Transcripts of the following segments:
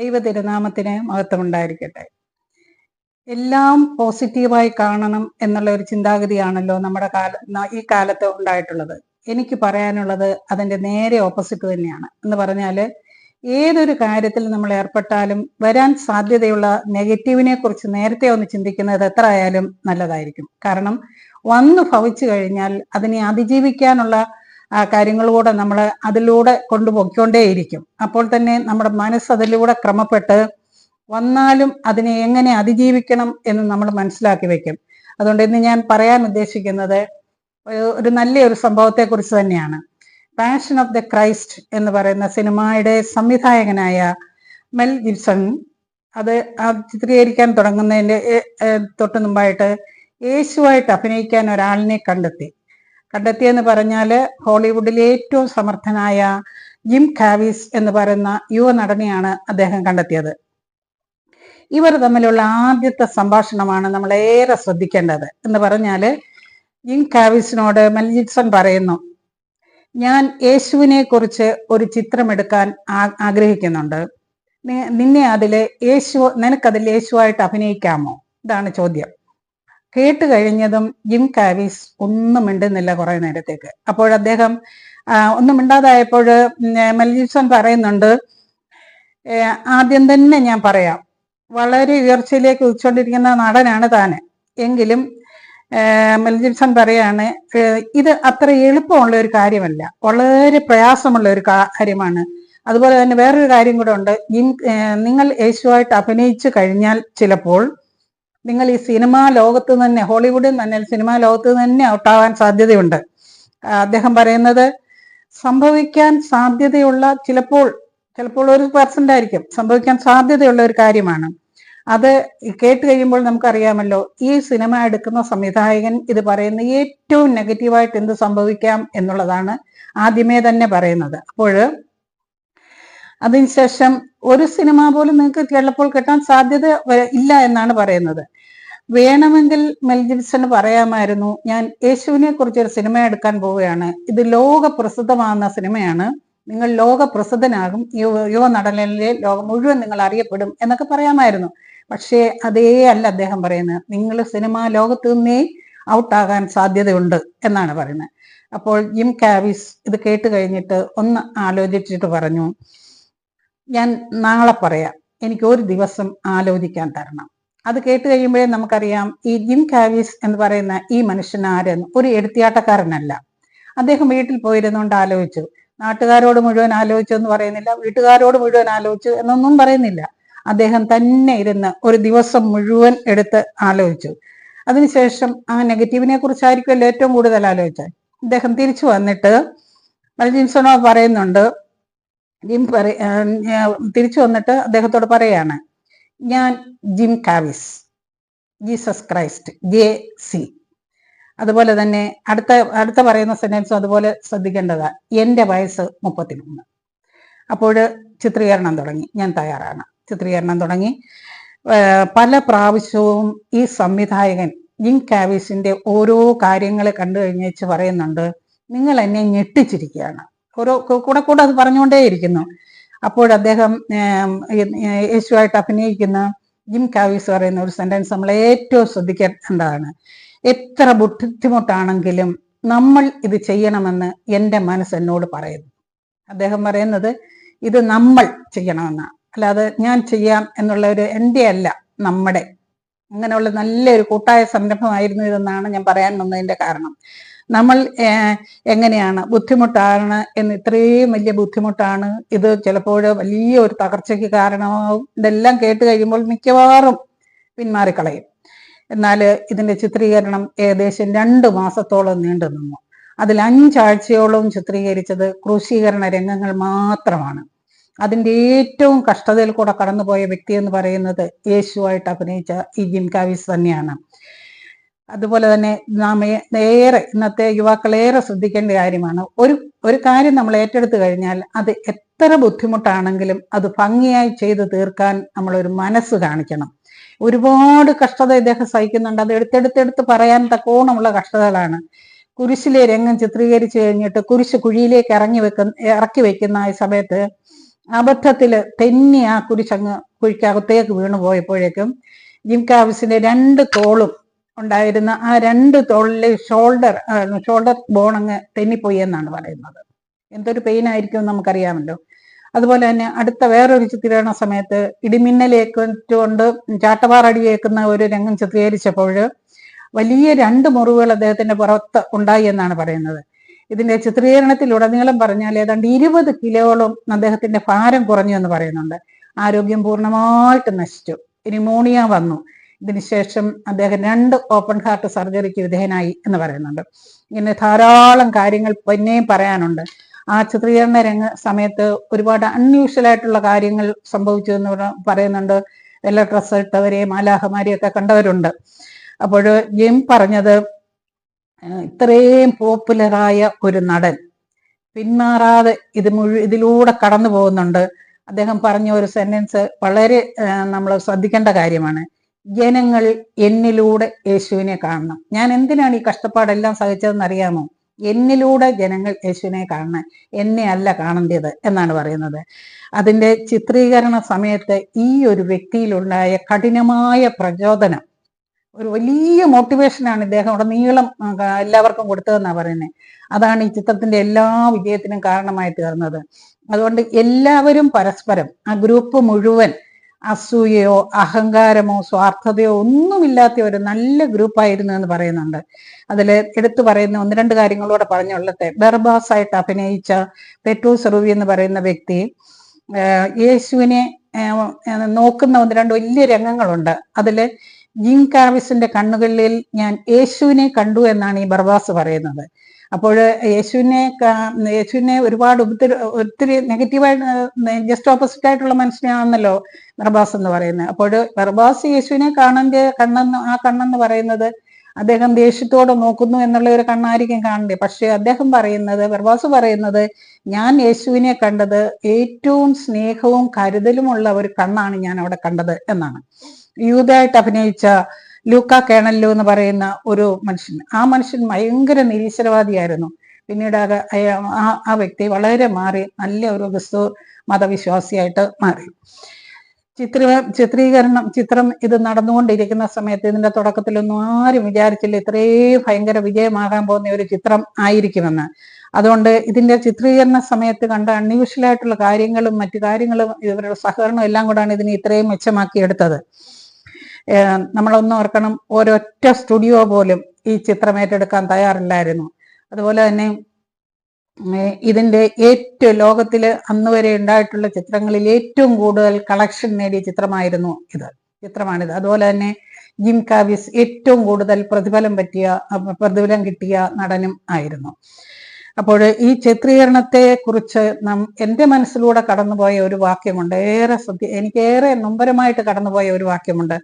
ദൈവ തിരുനാമത്തിന് മഹത്വമുണ്ടായിരിക്കട്ടെ. എല്ലാം പോസിറ്റീവായി കാണണം എന്നുള്ള ഒരു ചിന്താഗതിയാണല്ലോ നമ്മുടെ കാല ഈ കാലത്ത് ഉണ്ടായിട്ടുള്ളത്. എനിക്ക് പറയാനുള്ളത് അതിന്റെ നേരെ ഓപ്പോസിറ്റ് തന്നെയാണ്. എന്ന് പറഞ്ഞാൽ ഏതൊരു കാര്യത്തിൽ നമ്മൾ ഏർപ്പെട്ടാലും വരാൻ സാധ്യതയുള്ള നെഗറ്റീവിനെ കുറിച്ച് നേരത്തെ ഒന്ന് ചിന്തിക്കുന്നത് എത്ര ആയാലും നല്ലതായിരിക്കും. കാരണം വന്നു ഭവിച്ചു കഴിഞ്ഞാൽ അതിനെ അതിജീവിക്കാനുള്ള ആ കാര്യങ്ങളിലൂടെ നമ്മൾ അതിലൂടെ കൊണ്ടുപോയിക്കൊണ്ടേയിരിക്കും. അപ്പോൾ തന്നെ നമ്മുടെ മനസ്സ് അതിലൂടെ ക്രമപ്പെട്ട് വന്നാലും അതിനെ എങ്ങനെ അതിജീവിക്കണം എന്ന് നമ്മൾ മനസ്സിലാക്കി വെക്കും. അതുകൊണ്ട് ഇന്ന് ഞാൻ പറയാൻ ഉദ്ദേശിക്കുന്നത് ഒരു- നല്ലൊരു സംഭവത്തെ കുറിച്ച് തന്നെയാണ്. പാഷൻ ഓഫ് ദ ക്രൈസ്റ്റ് എന്ന് പറയുന്ന സിനിമയുടെ സംവിധായകനായ മെൽ ഗിബ്സൺ അത് ചിത്രീകരിക്കാൻ തുടങ്ങുന്നതിന്റെ തൊട്ട് മുമ്പായിട്ട് യേശുവായിട്ട് അഭിനയിക്കാൻ ഒരാളിനെ കണ്ടെത്തി. കണ്ടെത്തിയെന്ന് പറഞ്ഞാൽ ഹോളിവുഡിലെ ഏറ്റവും സമർത്ഥനായ ജിം കാവിസ് എന്ന് പറയുന്ന യുവ നടനെയാണ് അദ്ദേഹം കണ്ടെത്തിയത്. ഇവർ തമ്മിലുള്ള ആദ്യത്തെ സംഭാഷണമാണ് നമ്മൾ ഏറെ ശ്രദ്ധിക്കേണ്ടത് എന്ന് പറഞ്ഞാൽ ജിം കാവിസിനോട് മെൽജിറ്റ്സൺ പറയുന്നു ഞാൻ യേശുവിനെ കുറിച്ച് ഒരു ചിത്രമെടുക്കാൻ ആഗ്രഹിക്കുന്നുണ്ട്. നിന്നെ അതിൽ യേശു നിനക്കതിൽ യേശുവായിട്ട് അഭിനയിക്കാമോ? ഇതാണ് ചോദ്യം. കേട്ട് കഴിഞ്ഞതും ജിം കാവിസ് ഒന്നും മിണ്ടുന്നില്ല കുറെ നേരത്തേക്ക്. അപ്പോൾ അദ്ദേഹം ഒന്നും മിണ്ടാതായപ്പോൾ മെൽജിപ്സൺ പറയുന്നുണ്ട് ആദ്യം തന്നെ ഞാൻ പറയാം വളരെ ഉയർച്ചയിലേക്ക് ഉദിച്ചുകൊണ്ടിരിക്കുന്ന നടനാണ് താന് എങ്കിലും മെൽജിപ്സൺ പറയാണ് ഇത് അത്ര എളുപ്പമുള്ള ഒരു കാര്യമല്ല. വളരെ പ്രയാസമുള്ള ഒരു കാര്യമാണ്. അതുപോലെ തന്നെ വേറൊരു കാര്യം കൂടെ ഉണ്ട്. നിങ്ങൾ യേശുവായിട്ട് അഭിനയിച്ചു കഴിഞ്ഞാൽ ചിലപ്പോൾ നിങ്ങൾ ഈ സിനിമാ ലോകത്ത് തന്നെ ഹോളിവുഡിൽ തന്നെ സിനിമാ ലോകത്ത് തന്നെ ഔട്ടാവാൻ സാധ്യതയുണ്ട്. അദ്ദേഹം പറയുന്നത് സംഭവിക്കാൻ സാധ്യതയുള്ള ചിലപ്പോൾ ചിലപ്പോൾ ഒരു പെർസെന്റ് ആയിരിക്കും. സംഭവിക്കാൻ സാധ്യതയുള്ള ഒരു കാര്യമാണ്. അത് കേട്ട് കഴിയുമ്പോൾ നമുക്കറിയാമല്ലോ ഈ സിനിമ എടുക്കുന്ന സംവിധായകൻ ഇത് പറയുന്ന ഏറ്റവും നെഗറ്റീവായിട്ട് എന്ത് സംഭവിക്കാം എന്നുള്ളതാണ് ആദ്യമേ തന്നെ പറയുന്നത്. അപ്പോൾ അതിനുശേഷം ഒരു സിനിമ പോലും നിങ്ങൾക്ക് ചിലപ്പോൾ കിട്ടാൻ സാധ്യത ഇല്ല എന്നാണ് പറയുന്നത്. വേണമെങ്കിൽ മെൽ ജിബ്സൺ പറയാമായിരുന്നു ഞാൻ യേശുവിനെ കുറിച്ച് ഒരു സിനിമ എടുക്കാൻ പോവുകയാണ്. ഇത് ലോക പ്രസിദ്ധമാകുന്ന സിനിമയാണ്. നിങ്ങൾ ലോക പ്രസിദ്ധനാകും യുവ നടനിലെ ലോകം മുഴുവൻ നിങ്ങൾ അറിയപ്പെടും എന്നൊക്കെ പറയാമായിരുന്നു. പക്ഷേ അതേ അല്ല അദ്ദേഹം പറയുന്നത്. നിങ്ങൾ സിനിമ ലോകത്ത് നിന്നേ ഔട്ടാകാൻ സാധ്യതയുണ്ട് എന്നാണ് പറയുന്നത്. അപ്പോൾ ജിം കാവിസ് ഇത് കേട്ട് കഴിഞ്ഞിട്ട് ഒന്ന് ആലോചിച്ചിട്ട് പറഞ്ഞു ഞാൻ നാളെ പറയാം. എനിക്ക് ഒരു ദിവസം ആലോചിക്കാൻ തരണം. അത് കേട്ട് കഴിയുമ്പോഴേ നമുക്കറിയാം ഈ ജിം കാവീസ് എന്ന് പറയുന്ന ഈ മനുഷ്യൻ ആരെന്ന്. ഒരു എടുത്തിയാട്ടക്കാരനല്ല. അദ്ദേഹം വീട്ടിൽ പോയിരുന്നുകൊണ്ട് ആലോചിച്ചു. നാട്ടുകാരോട് മുഴുവൻ ആലോചിച്ചു എന്ന് പറയുന്നില്ല. വീട്ടുകാരോട് മുഴുവൻ ആലോചിച്ചു എന്നൊന്നും പറയുന്നില്ല. അദ്ദേഹം തന്നെ ഇരുന്ന് ഒരു ദിവസം മുഴുവൻ എടുത്ത് ആലോചിച്ചു. അതിനുശേഷം ആ നെഗറ്റീവിനെ കുറിച്ചായിരിക്കുമല്ലോ ഏറ്റവും കൂടുതൽ ആലോചിച്ചത്. അദ്ദേഹം തിരിച്ചു വന്നിട്ട് മൽജിൻസണോ പറയുന്നുണ്ട് ജിം പറ തിരിച്ചു വന്നിട്ട് അദ്ദേഹത്തോട് പറയാണ് ഞാൻ Jim കാവിസ് Jesus Christ J C. അതുപോലെ തന്നെ അടുത്ത അടുത്ത പറയുന്ന സെന്റൻസും അതുപോലെ ശ്രദ്ധിക്കേണ്ടതാണ് എന്റെ വയസ്സ് മുപ്പത്തിമൂന്ന്. അപ്പോൾ ചിത്രീകരണം തുടങ്ങി ഞാൻ തയ്യാറാണ്. ചിത്രീകരണം തുടങ്ങി. പല പ്രാവശ്യവും ഈ സംവിധായകൻ ജിം കാവിസിന്റെ ഓരോ കാര്യങ്ങൾ കണ്ടു കഴിഞ്ഞു വെച്ച് പറയുന്നുണ്ട് നിങ്ങൾ എന്നെ ഞെട്ടിച്ചിരിക്കുകയാണ്. ഓരോ കൂടെ കൂടെ അത് പറഞ്ഞുകൊണ്ടേയിരിക്കുന്നു. ഈ യേശുവായിട്ട് അഭിനയിക്കുന്ന ജിം കാവീസ് പറയുന്ന ഒരു സെന്റൻസ് നമ്മൾ ഏറ്റവും ശ്രദ്ധിക്കേണ്ടതാണ് എത്ര ബുദ്ധിമുട്ടാണെങ്കിലും നമ്മൾ ഇത് ചെയ്യണമെന്ന് എന്റെ മനസ്സ് എന്നോട് പറയുന്നു. അദ്ദേഹം പറയുന്നത് ഇത് നമ്മൾ ചെയ്യണമെന്നാണ്. അല്ലാതെ ഞാൻ ചെയ്യാം എന്നുള്ള ഒരു എന്റെ അല്ല നമ്മുടെ. അങ്ങനെയുള്ള നല്ലൊരു കൂട്ടായ സംരംഭമായിരുന്നു ഇതെന്നാണ് ഞാൻ പറയാൻ വന്നതിന്റെ കാരണം. നമ്മൾ എങ്ങനെയാണ് ബുദ്ധിമുട്ടാണ് എന്ന് ഇത്രയും വലിയ ബുദ്ധിമുട്ടാണ്. ഇത് ചിലപ്പോൾ വലിയ ഒരു തകർച്ചയ്ക്ക് കാരണമാവും. ഇതെല്ലാം കേട്ട് കഴിയുമ്പോൾ മിക്കവാറും പിന്മാറിക്കളയും. എന്നാൽ ഇതിന്റെ ചിത്രീകരണം ഏകദേശം രണ്ട് മാസത്തോളം നീണ്ടു നിന്നു. അതിൽ അഞ്ചാഴ്ചയോളം ചിത്രീകരിച്ചത് ക്രൂശീകരണ രംഗങ്ങൾ മാത്രമാണ്. അതിന്റെ ഏറ്റവും കഷ്ടതയിൽ കൂടെ കടന്നുപോയ വ്യക്തി എന്ന് പറയുന്നത് യേശുവായിട്ട് അഭിനയിച്ച ഈ ജിൻകാവിസ് തന്നെയാണ്. അതുപോലെ തന്നെ നാം ഏറെ ഇന്നത്തെ യുവാക്കൾ ഏറെ ശ്രദ്ധിക്കേണ്ട കാര്യമാണ്. ഒരു ഒരു കാര്യം നമ്മൾ ഏറ്റെടുത്തു കഴിഞ്ഞാൽ അത് എത്ര ബുദ്ധിമുട്ടാണെങ്കിലും അത് ഭംഗിയായി ചെയ്തു തീർക്കാൻ നമ്മൾ ഒരു മനസ്സ് കാണിക്കണം. ഒരുപാട് കഷ്ടത ഇദ്ദേഹം സഹിക്കുന്നുണ്ട്. അത് എടുത്തെടുത്തെടുത്ത് പറയാൻ തക്കോണമുള്ള കഷ്ടതകളാണ്. കുരിശിലെ രംഗം ചിത്രീകരിച്ചു കഴിഞ്ഞിട്ട് കുരിശ് കുഴിയിലേക്ക് ഇറങ്ങി വെക്കുന്ന ഇറക്കി വെക്കുന്ന ഈ സമയത്ത് അബദ്ധത്തിൽ തെന്നി ആ കുരിശങ്ങ് കുഴിക്കകത്തേക്ക് വീണു പോയപ്പോഴേക്കും ജിംകാവിസിന്റെ രണ്ട് തോളും ഉണ്ടായിരുന്ന ആ രണ്ട് തോളിലെ ഷോൾഡർ ഷോൾഡർ ബോൺ അങ്ങ് തെന്നിപ്പോയി എന്നാണ് പറയുന്നത്. എന്തൊരു പെയിൻ ആയിരിക്കും നമുക്കറിയാമല്ലോ. അതുപോലെ തന്നെ അടുത്ത വേറൊരു ചിത്രീകരണ സമയത്ത് ഇടിമിന്നലേറ്റുകൊണ്ട് ചാട്ടവാറടിയേക്കുന്ന ഒരു രംഗം ചിത്രീകരിച്ചപ്പോൾ വലിയ രണ്ട് മുറിവുകൾ അദ്ദേഹത്തിന്റെ പുറത്ത് ഉണ്ടായി എന്നാണ് പറയുന്നത്. ഇതിന്റെ ചിത്രീകരണത്തിലുടനീളം പറഞ്ഞാൽ ഏതാണ്ട് ഇരുപത് കിലോളം അദ്ദേഹത്തിന്റെ ഭാരം കുറഞ്ഞു എന്ന് പറയുന്നുണ്ട്. ആരോഗ്യം പൂർണമായിട്ട് നശിച്ചു. ന്യൂമോണിയ വന്നു. ഇതിനുശേഷം അദ്ദേഹം രണ്ട് ഓപ്പൺ ഹാർട്ട് സർജറിക്ക് വിധേയനായി എന്ന് പറയുന്നുണ്ട്. ഇങ്ങനെ ധാരാളം കാര്യങ്ങൾ പിന്നെയും പറയാനുണ്ട്. ആ ചിത്രീകരണ രംഗ സമയത്ത് ഒരുപാട് അൺയൂഷ്വൽ ആയിട്ടുള്ള കാര്യങ്ങൾ സംഭവിച്ചു എന്ന് പറയുന്നുണ്ട്. എല്ലാ ഡ്രസ്സ് ഇട്ടവരെയും ആലാഹമാരെയൊക്കെ കണ്ടവരുണ്ട്. അപ്പോൾ ജിം പറഞ്ഞത് ഇത്രയും പോപ്പുലറായ ഒരു നടൻ പിന്മാറാതെ ഇത് മുഴു ഇതിലൂടെ കടന്നു പോകുന്നുണ്ട് അദ്ദേഹം പറഞ്ഞ ഒരു സെന്റൻസ് വളരെ നമ്മൾ ശ്രദ്ധിക്കേണ്ട കാര്യമാണ്. ജനങ്ങൾ എന്നിലൂടെ യേശുവിനെ കാണണം. ഞാൻ എന്തിനാണ് ഈ കഷ്ടപ്പാടെല്ലാം സഹിച്ചതെന്ന് അറിയാമോ എന്നിലൂടെ ജനങ്ങൾ യേശുവിനെ കാണണം. എന്നെ അല്ല കാണേണ്ടത് എന്നാണ് പറയുന്നത്. അതിന്റെ ചിത്രീകരണ സമയത്ത് ഈ ഒരു വ്യക്തിയിലുണ്ടായ കഠിനമായ പ്രചോദനം ഒരു വലിയ മോട്ടിവേഷനാണ് ഇദ്ദേഹം നീളം എല്ലാവർക്കും കൊടുത്തതെന്നാണ് പറയുന്നത്. അതാണ് ഈ ചിത്രത്തിന്റെ എല്ലാ വിജയത്തിനും കാരണമായി തീർന്നത്. അതുകൊണ്ട് എല്ലാവരും പരസ്പരം ആ ഗ്രൂപ്പ് മുഴുവൻ അസൂയയോ അഹങ്കാരമോ സ്വാർത്ഥതയോ ഒന്നുമില്ലാത്ത ഒരു നല്ല ഗ്രൂപ്പായിരുന്നു എന്ന് പറയുന്നുണ്ട്. അതിൽ എടുത്തു പറയുന്ന ഒന്ന് രണ്ട് കാര്യങ്ങളോടെ പറഞ്ഞുള്ളത്തെ. ബർബാസ് ആയിട്ട് അഭിനയിച്ച പെറ്റു സെറുവി എന്ന് പറയുന്ന വ്യക്തി യേശുവിനെ നോക്കുന്ന ഒന്ന് രണ്ട് വലിയ രംഗങ്ങളുണ്ട്. അതിൽ ജിം കാർവിസിന്റെ കണ്ണുകളിൽ ഞാൻ യേശുവിനെ കണ്ടു എന്നാണ് ഈ ബർബാസ് പറയുന്നത്. അപ്പോൾ യേശുവിനെ യേശുവിനെ ഒരുപാട് ഒത്തിരി ഒത്തിരി നെഗറ്റീവായിട്ട് ജസ്റ്റ് ഓപ്പോസിറ്റ് ആയിട്ടുള്ള മനുഷ്യനാണെന്നല്ലോ ബർബാസ് എന്ന് പറയുന്നത്. അപ്പോൾ ബർബാസ് യേശുവിനെ കാണന്റെ കണ്ണെന്ന് ആ കണ്ണെന്ന് പറയുന്നത് അദ്ദേഹം ദേഷ്യത്തോടെ നോക്കുന്നു എന്നുള്ള ഒരു കണ്ണായിരിക്കും കാണണ്ടേ പക്ഷെ അദ്ദേഹം പറയുന്നത് ബർബാസ് പറയുന്നത് ഞാൻ യേശുവിനെ കണ്ടത് ഏറ്റവും സ്നേഹവും കരുതലുമുള്ള ഒരു കണ്ണാണ് ഞാൻ അവിടെ കണ്ടത് എന്നാണ്. യൂതായിട്ട് അഭിനയിച്ച ലൂക്ക കേണല്ലോ എന്ന് പറയുന്ന ഒരു മനുഷ്യൻ. ആ മനുഷ്യൻ ഭയങ്കര നിരീശ്വരവാദിയായിരുന്നു. പിന്നീട് ആ ആ വ്യക്തി വളരെ മാറി നല്ല ഒരു ക്രിസ്തു മതവിശ്വാസിയായിട്ട് മാറി. ചിത്ര ചിത്രീകരണം ചിത്രം ഇത് നടന്നുകൊണ്ടിരിക്കുന്ന സമയത്ത് ഇതിന്റെ തുടക്കത്തിലൊന്നും ആരും വിചാരിച്ചില്ല ഇത്രയും ഭയങ്കര വിജയമാകാൻ പോകുന്ന ഒരു ചിത്രം ആയിരിക്കുമെന്ന്. അതുകൊണ്ട് ഇതിന്റെ ചിത്രീകരണ സമയത്ത് കണ്ട അൺയൂഷ്വൽ കാര്യങ്ങളും മറ്റു കാര്യങ്ങളും ഇവരുടെ സഹകരണം എല്ലാം കൂടാണ് ഇതിനെ ഇത്രയും മെച്ചമാക്കി എടുത്തത് ഏഹ് നമ്മളൊന്ന് ഓർക്കണം ഒരൊറ്റ സ്റ്റുഡിയോ പോലും ഈ ചിത്രം ഏറ്റെടുക്കാൻ തയ്യാറില്ലായിരുന്നു. അതുപോലെ തന്നെ ഇതിന്റെ ഏറ്റവും ലോകത്തിൽ അന്ന് വരെ ഉണ്ടായിട്ടുള്ള ചിത്രങ്ങളിൽ ഏറ്റവും കൂടുതൽ കളക്ഷൻ നേടിയ ചിത്രമായിരുന്നു ഇത് ചിത്രമാണിത്. അതുപോലെ തന്നെ ജിം കാവിസ് ഏറ്റവും കൂടുതൽ പ്രതിഫലം പറ്റിയ പ്രതിഫലം കിട്ടിയ നടനും ആയിരുന്നു. അപ്പോൾ ഈ ചിത്രീകരണത്തെ കുറിച്ച് നം എന്റെ മനസ്സിലൂടെ കടന്നുപോയ ഒരു വാക്യമുണ്ട് ഏറെ ശ്രദ്ധ എനിക്ക് ഏറെ നൊമ്പരമായിട്ട് കടന്നുപോയ ഒരു വാക്യമുണ്ട്.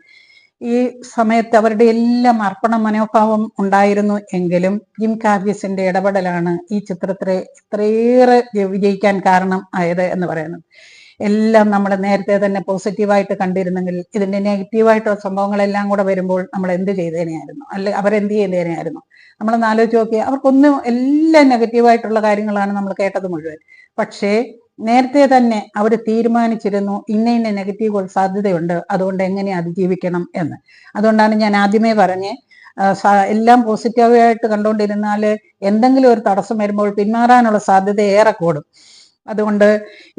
ഈ സമയത്ത് അവരുടെ എല്ലാം അർപ്പണ മനോഭാവം ഉണ്ടായിരുന്നു എങ്കിലും ജിം കാവ്യസിന്റെ ഇടപെടലാണ് ഈ ചിത്രത്തിലെ ഇത്രയേറെ വിജയിക്കാൻ കാരണം ആയത് എന്ന് പറയുന്നത്. എല്ലാം നമ്മൾ നേരത്തെ തന്നെ പോസിറ്റീവായിട്ട് കണ്ടിരുന്നെങ്കിൽ ഇതിന്റെ നെഗറ്റീവായിട്ടുള്ള സംഭവങ്ങളെല്ലാം കൂടെ വരുമ്പോൾ നമ്മൾ എന്ത് ചെയ്തേനെയായിരുന്നു? അല്ലെ അവരെന്ത് ചെയ്തേനെയായിരുന്നു? നമ്മളൊന്ന് ആലോചിച്ച് നോക്കിയാൽ അവർക്കൊന്നും എല്ലാം നെഗറ്റീവായിട്ടുള്ള കാര്യങ്ങളാണ് നമ്മൾ കേട്ടത് മുഴുവൻ. പക്ഷേ നേരത്തെ തന്നെ അവർ തീരുമാനിച്ചിരുന്നു ഇന്ന ഇന്ന നെഗറ്റീവുകൾ സാധ്യതയുണ്ട്. അതുകൊണ്ട് എങ്ങനെ അതിജീവിക്കണം എന്ന്. അതുകൊണ്ടാണ് ഞാൻ ആദ്യമേ പറഞ്ഞ് എല്ലാം പോസിറ്റീവായിട്ട് കണ്ടുകൊണ്ടിരുന്നാൽ എന്തെങ്കിലും ഒരു തടസ്സം വരുമ്പോൾ പിന്മാറാനുള്ള സാധ്യത ഏറെ കൂടും. അതുകൊണ്ട്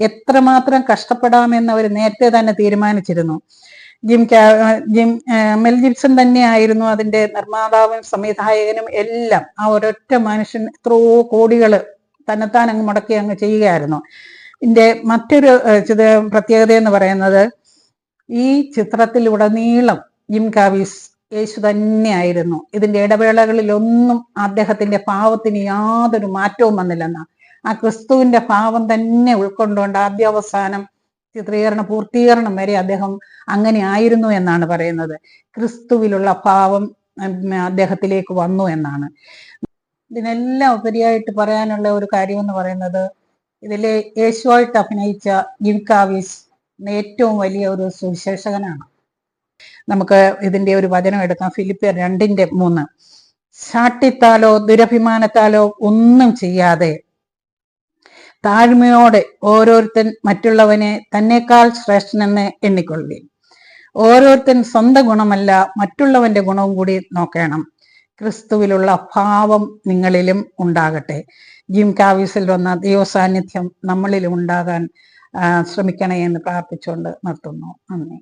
എത്രമാത്രം കഷ്ടപ്പെടാമെന്ന് അവർ നേരത്തെ തന്നെ തീരുമാനിച്ചിരുന്നു. ജിം ജിം മെൽ ജിപ്സൺ തന്നെയായിരുന്നു അതിന്റെ നിർമ്മാതാവും സംവിധായകനും എല്ലാം. ആ ഒരൊറ്റ മനുഷ്യൻ എത്രയോ കോടികൾ തന്നെത്താൻ അങ്ങ് മുടക്കി അങ്ങ് ചെയ്യുകയായിരുന്നു. ഇതിന്റെ മറ്റൊരു പ്രത്യേകത എന്ന് പറയുന്നത് ഈ ചിത്രത്തിലുടനീളം ജിം കാവീസ് യേശു തന്നെയായിരുന്നു. ഇതിന്റെ ഇടവേളകളിലൊന്നും അദ്ദേഹത്തിന്റെ ഭാവത്തിന് യാതൊരു മാറ്റവും വന്നില്ലെന്ന. ആ ക്രിസ്തുവിന്റെ ഭാവം തന്നെ ഉൾക്കൊണ്ടുകൊണ്ട് ആദ്യാവസാനം ചിത്രീകരണ പൂർത്തീകരണം വരെ അദ്ദേഹം അങ്ങനെ ആയിരുന്നു എന്നാണ് പറയുന്നത്. ക്രിസ്തുവിലുള്ള ഭാവം അദ്ദേഹത്തിലേക്ക് വന്നു എന്നാണ്. ഇതിനെല്ലാം ഉപരിയായിട്ട് പറയാനുള്ള ഒരു കാര്യം എന്ന് പറയുന്നത് ഇതിലെ യേശുവായിട്ട് അഭിനയിച്ച ജിം ഏറ്റവും വലിയ ഒരു സുവിശേഷകനാണ്. നമുക്ക് ഇതിന്റെ ഒരു വചനം എടുക്കാം. ഫിലിപ്പിയർ രണ്ടിന്റെ മൂന്ന്. ശാട്ടിത്താലോ ദുരഭിമാനത്താലോ ഒന്നും ചെയ്യാതെ താഴ്മയോടെ ഓരോരുത്തൻ മറ്റുള്ളവനെ തന്നെക്കാൾ ശ്രേഷ്ഠനെന്ന് എണ്ണിക്കൊള്ളുകയും ഓരോരുത്തൻ സ്വന്തം ഗുണമല്ല മറ്റുള്ളവന്റെ ഗുണവും കൂടി നോക്കണം. ക്രിസ്തുവിലുള്ള ഭാവം നിങ്ങളിലും ഉണ്ടാകട്ടെ. ജിം കാവീസിൽ വന്ന ദൈവസാന്നിധ്യം നമ്മളിലും ഉണ്ടാകാൻ ശ്രമിക്കണേ എന്ന് പ്രാർത്ഥിച്ചുകൊണ്ട് നിർത്തുന്നു. നന്ദി.